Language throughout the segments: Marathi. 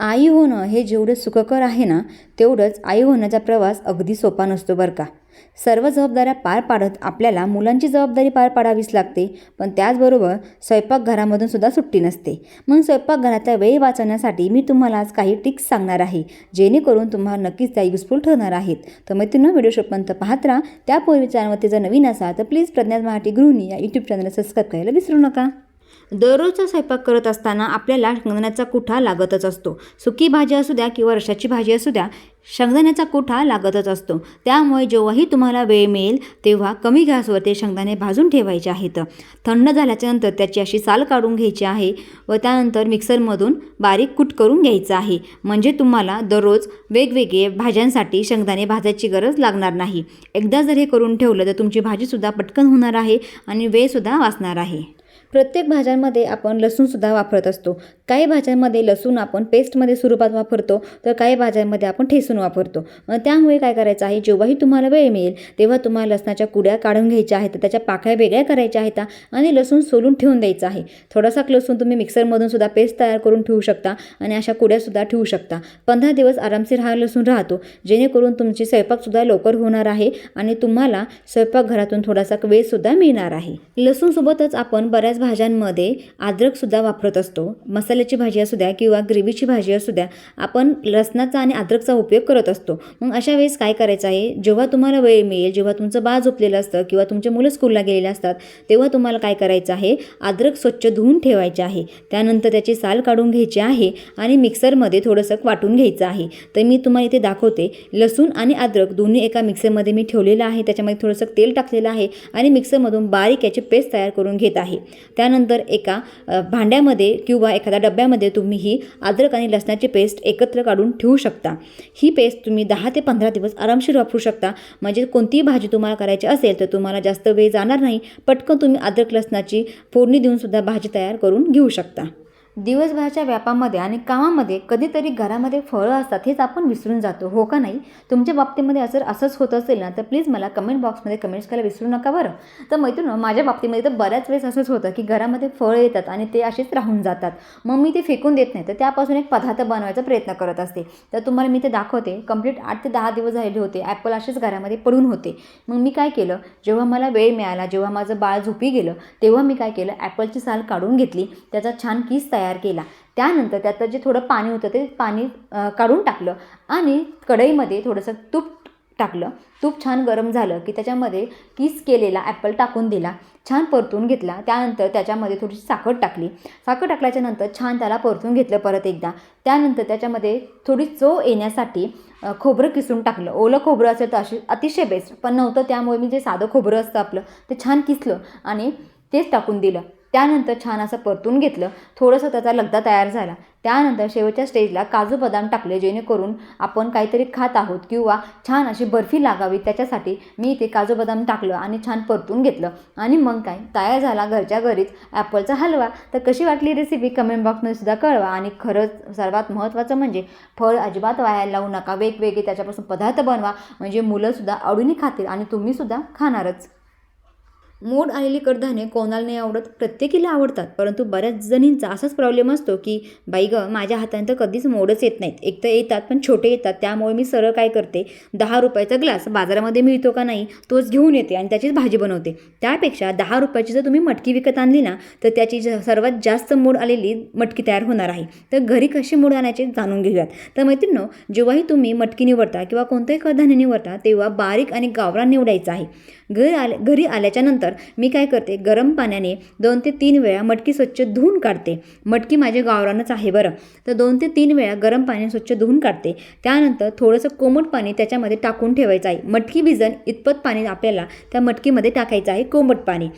आई होणं हे जेवढं सुखकर आहे ना तेवढंच आई होण्याचा प्रवास अगदी सोपा नसतो बरं का. सर्व जबाबदाऱ्या पार पाडत आपल्याला मुलांची जबाबदारी पार पाडावीच लागते पण त्याचबरोबर स्वयंपाकघरामधून सुद्धा सुट्टी नसते. मग स्वयंपाकघरातल्या वेळ वाचवण्यासाठी मी तुम्हाला आज काही टिप्स सांगणार आहे जेणेकरून तुम्हाला नक्कीच त्या युजफुल ठरणार आहेत. तर मैत्रिणी व्हिडिओ शोपर्यंत पाहत राहा. त्यापूर्वी चॅनलवरती जर नवीन असाल तर प्लीज प्रज्ञात मराठी गृहिणी या यूट्यूब चॅनलला सबस्क्राईब करायला विसरू नका. दररोजचा स्वयंपाक करत असताना आपल्याला शेंगदाण्याचा कुठा लागतच असतो. सुकी भाजी असू द्या किंवा रशाची भाजी असू द्या शेंगदाण्याचा कुठा लागतच असतो. त्यामुळे जेव्हाही तुम्हाला वेळ मिळेल तेव्हा कमी गॅसवर ते शेंगदाणे भाजून ठेवायचे आहेत. थंड झाल्याच्यानंतर त्याची अशी साल काढून घ्यायची आहे व त्यानंतर मिक्सरमधून बारीक कूट करून घ्यायचं आहे. म्हणजे तुम्हाला दररोज वेगवेगळे भाज्यांसाठी शेंगदाणे भाजायची गरज लागणार नाही. एकदा जर हे करून ठेवलं तर तुमची भाजीसुद्धा पटकन होणार आहे आणि वेळसुद्धा वाचणार आहे. प्रत्येक भाज्यांमध्ये आपण लसूणसुद्धा वापरत असतो. काही भाज्यांमध्ये लसूण आपण पेस्टमध्ये स्वरूपात वापरतो तर काही भाज्यांमध्ये आपण ठेसून वापरतो. त्यामुळे काय करायचं आहे जेव्हाही तुम्हाला वेळ मिळेल तेव्हा तुम्हाला लसणाच्या कुड्या काढून घ्यायच्या आहेत त्याच्या पाकळ्या वेगळ्या करायच्या आहेत आणि लसूण सोलून ठेवून द्यायचं आहे. थोडासा लसूण तुम्ही मिक्सरमधून सुद्धा पेस्ट तयार करून ठेवू शकता आणि अशा कुड्यासुद्धा ठेवू शकता. पंधरा दिवस आरामशीर हा लसूण राहतो जेणेकरून तुमची स्वयंपाकसुद्धा लवकर होणार आहे आणि तुम्हाला स्वयंपाकघरातून थोडासा वेळसुद्धा मिळणार आहे. लसूणसोबतच आपण बऱ्या बऱ्याच भाज्यांमध्ये अद्रकसुद्धा वापरत असतो. मसाल्याची भाजी असू द्या किंवा ग्रेव्हीची भाजी असू द्या आपण लसणाचा आणि अद्रकचा उपयोग करत असतो. मग अशा वेळेस काय करायचं आहे? जेव्हा तुम्हाला वेळ मिळेल जेव्हा तुमचं बाळ झोपलेलं असतं किंवा तुमचे मुलं स्कूलला गेलेले असतात तेव्हा तुम्हाला काय करायचं आहे? अद्रक स्वच्छ धुवून ठेवायचे आहे. त्यानंतर त्याची साल काढून घ्यायची आहे आणि मिक्सरमध्ये थोडंसं वाटून घ्यायचं आहे. तर मी तुम्हाला इथे दाखवते. लसूण आणि अद्रक दोन्ही एका मिक्सरमध्ये मी ठेवलेलं आहे. त्याच्यामध्ये थोडंसं तेल टाकलेलं आहे आणि मिक्सरमधून बारीक याची पेस्ट तयार करून घेत आहे. त्यानंतर एका भांड्यामध्ये किंवा एखाद्या डब्यामध्ये तुम्ही ही अद्रक आणि लसणाची पेस्ट एकत्र काढून ठेवू शकता. ही पेस्ट तुम्ही दहा ते पंधरा दिवस आरामशीर वापरू शकता. म्हणजे कोणतीही भाजी तुम्हाला करायची असेल तर तुम्हाला जास्त वेळ जाणार नाही. पटकन तुम्ही अद्रक लसणाची फोडणी देऊन सुद्धा भाजी तयार करून घेऊ शकता. दिवसभराच्या व्यापामध्ये आणि कामामध्ये कधीतरी घरामध्ये फळं असतात हेच आपण विसरून जातो हो का नाही? तुमच्या बाबतीमध्ये असं असंच होत असेल ना तर प्लीज मला कमेंट बॉक्समध्ये कमेंट्स करायला विसरू नका बरं. तर मैत्रीण माझ्या बाबतीमध्ये तर बऱ्याच वेळेस असंच होतं की घरामध्ये फळं येतात आणि ते असेच राहून जातात. मग मी ते फेकून देत नाही तर त्यापासून एक पदार्थ बनवायचा प्रयत्न करत असते. तर तुम्हाला मी ते दाखवते. कंप्लीट आठ ते दहा दिवस झालेले होते. ॲपल असेच घरामध्ये पडून होते. मग मी काय केलं? जेव्हा मला वेळ मिळाला जेव्हा माझं बाळ झोपी गेलं तेव्हा मी काय केलं? ॲपलची साल काढून घेतली. त्याचा छान किस तयार तयार केला. त्यानंतर त्यातलं जे थोडं पाणी होतं ते पाणी काढून टाकलं आणि कढईमध्ये थोडंसं तूप टाकलं. तूप छान गरम झालं की त्याच्यामध्ये किस केलेला ॲपल टाकून दिला. छान परतून घेतला. त्यानंतर त्याच्यामध्ये थोडीशी साखर टाकली. साखर टाकल्याच्यानंतर छान त्याला परतून घेतलं परत एकदा. त्यानंतर त्याच्यामध्ये थोडी चव येण्यासाठी खोबरं किसून टाकलं. ओलं खोबरं असेल तर अशी अतिशय बेस्ट पण नव्हतं त्यामुळे मी जे साधं खोबरं असतं आपलं ते छान किसलं आणि तेच टाकून दिलं. त्यानंतर छान असं परतून घेतलं. थोडंसं त्याचा लगदा तयार झाला. त्यानंतर शेवटच्या स्टेजला काजू बदाम टाकले जेणेकरून आपण काहीतरी खात आहोत किंवा छान अशी बर्फी लागावी त्याच्यासाठी मी इथे काजू बदाम टाकलं आणि छान परतून घेतलं. आणि मग काय? तयार झाला घरच्या घरीच ॲपलचा हलवा. तर कशी वाटली रेसिपी कमेंट बॉक्समध्ये सुद्धा कळवा. आणि खरंच सर्वात महत्त्वाचं म्हणजे फळ अजिबात वाया लावू नका. वेगवेगळे त्याच्यापासून पदार्थ बनवा. म्हणजे मुलंसुद्धा आवडीने खातील आणि तुम्हीसुद्धा खाणारच. मोड आलेली कडधान्ये कोणाला नाही आवडत प्रत्येकीला आवडतात. परंतु बऱ्याच जणींचा असाच प्रॉब्लेम असतो की बाई गं माझ्या हाताने तर कधीच मोडच येत नाहीत. एक तर येतात पण छोटे येतात. त्यामुळे मी सरळ काय करते? दहा रुपयाचा ग्लास बाजारामध्ये मिळतो का नाही तोच घेऊन येते आणि त्याचीच भाजी बनवते. त्यापेक्षा दहा रुपयाची जर तुम्ही मटकी विकत आणली ना तर त्याची ज- सर्वात जास्त मोड आलेली मटकी तयार होणार आहे. तर घरी कशी मोड आणायचे जाणून घेऊयात. तर मैत्रिणीनो जेव्हाही तुम्ही मटकी निवडता किंवा कोणतंही कडधान्य निवडता तेव्हा बारीक आणि गावरान निवडायचं आहे. घर आले घरी आल्याच्यानंतर मी काय करते गरम पाण्याने दोन ते तीन वेळा मटकी स्वच्छ धुवून काढते. मटकी माझ्या गावरानच आहे बरं. तर दोन ते तीन वेळा गरम पाण्याने स्वच्छ धुवून काढते. त्यानंतर थोडंसं कोमट पाणी त्याच्यामध्ये टाकून ठेवायचं आहे. मटकी भिजन इतपत पाणी आपल्याला त्या मटकीमध्ये टाकायचं आहे कोमट पाणी.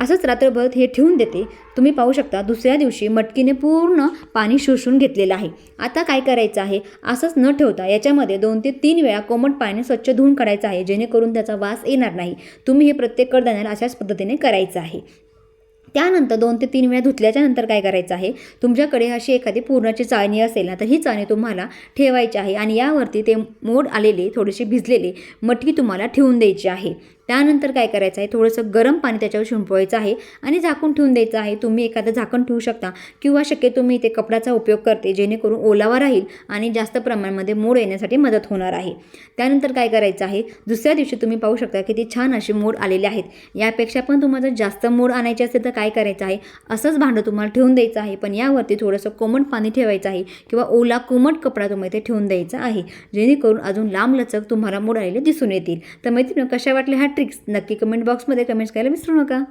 असंच रात्रभर हे ठेवून देते. तुम्ही पाहू शकता दुसऱ्या दिवशी मटकीने पूर्ण पाणी शोषून घेतलेलं आहे. आता काय करायचं आहे? असंच न ठेवता याच्यामध्ये दोन ते तीन वेळा कोमट पाणी स्वच्छ धुवून काढायचं आहे जेणेकरून त्याचा वास येणार नाही. तुम्ही हे प्रत्येक कडधान्याला अशाच पद्धतीने करायचं आहे. त्यानंतर दोन ते तीन वेळा धुतल्याच्या नंतर काय करायचं आहे? तुमच्याकडे अशी एखादी पूर्णाची चाळणी असेल ना तर ही चाळणी तुम्हाला ठेवायची आहे आणि यावरती ते मोड आलेले थोडेसे भिजलेले मटकी तुम्हाला ठेवून द्यायची आहे. त्यानंतर काय करायचं आहे? थोडंसं गरम पाणी त्याच्यावर शिंपवायचं आहे आणि झाकून ठेवून द्यायचं आहे. तुम्ही एखादं झाकण ठेवू शकता किंवा शक्यतो मी इथे कपड्याचा उपयोग करते जेणेकरून ओलावा राहील आणि जास्त प्रमाणामध्ये मोड येण्यासाठी मदत होणार आहे. त्यानंतर काय करायचं आहे? दुसऱ्या दिवशी तुम्ही पाहू शकता की ते छान असे मोड आलेले आहेत. यापेक्षा पण तुम्हाला जर जास्त मोड आणायचे असेल तर काय करायचं आहे? असंच भांडं तुम्हाला ठेवून द्यायचं आहे. पण यावरती थोडंसं कोमट पाणी ठेवायचं आहे किंवा ओला कोमट कपडा तुम्हाला इथे ठेवून द्यायचा आहे. जेणेकरून अजून लांब लचक तुम्हाला मोड आलेले दिसून येतील. तर मैत्रिणी कशा वाटल्या ह्या ट्रिक्स नक्की कमेंट बॉक्समध्ये कमेंट्स करायला विसरू नका.